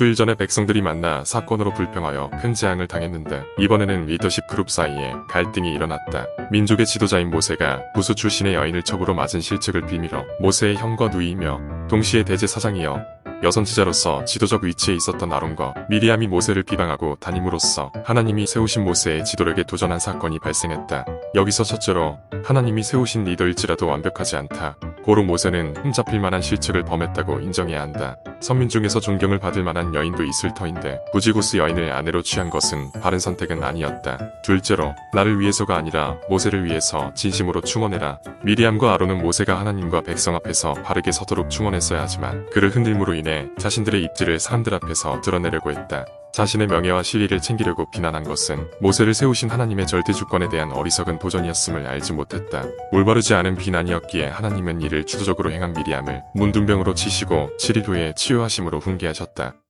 수일 전에 백성들이 만나 사건으로 불평하여 큰 재앙을 당했는데 이번에는 리더십 그룹 사이에 갈등이 일어났다. 민족의 지도자인 모세가 부수 출신의 여인을 척으로 맞은 실책을 빌미로 모세의 형과 누이며 동시에 대제사장이여 여선지자로서 지도적 위치에 있었던 아론과 미리암이 모세를 비방하고 담임으로써 하나님이 세우신 모세의 지도력에 도전한 사건이 발생했다. 여기서 첫째로 하나님이 세우신 리더일지라도 완벽하지 않다. 고로 모세는 흠잡힐 만한 실책을 범했다고 인정해야 한다. 선민 중에서 존경을 받을 만한 여인도 있을 터인데 부지구스 여인을 아내로 취한 것은 바른 선택은 아니었다. 둘째로 나를 위해서가 아니라 모세를 위해서 진심으로 충원해라. 미리암과 아론은 모세가 하나님과 백성 앞에서 바르게 서도록 충원했어야 하지만 그를 흔들므로 인해 자신들의 입지를 사람들 앞에서 드러내려고 했다. 자신의 명예와 실리를 챙기려고 비난한 것은 모세를 세우신 하나님의 절대 주권에 대한 어리석은 도전이었음을 알지 못했다. 올바르지 않은 비난이었기에 하나님은 이를 주도적으로 행한 미리암을 문둥병으로 치시고 7일 후에 치유하심으로 훈계하셨다.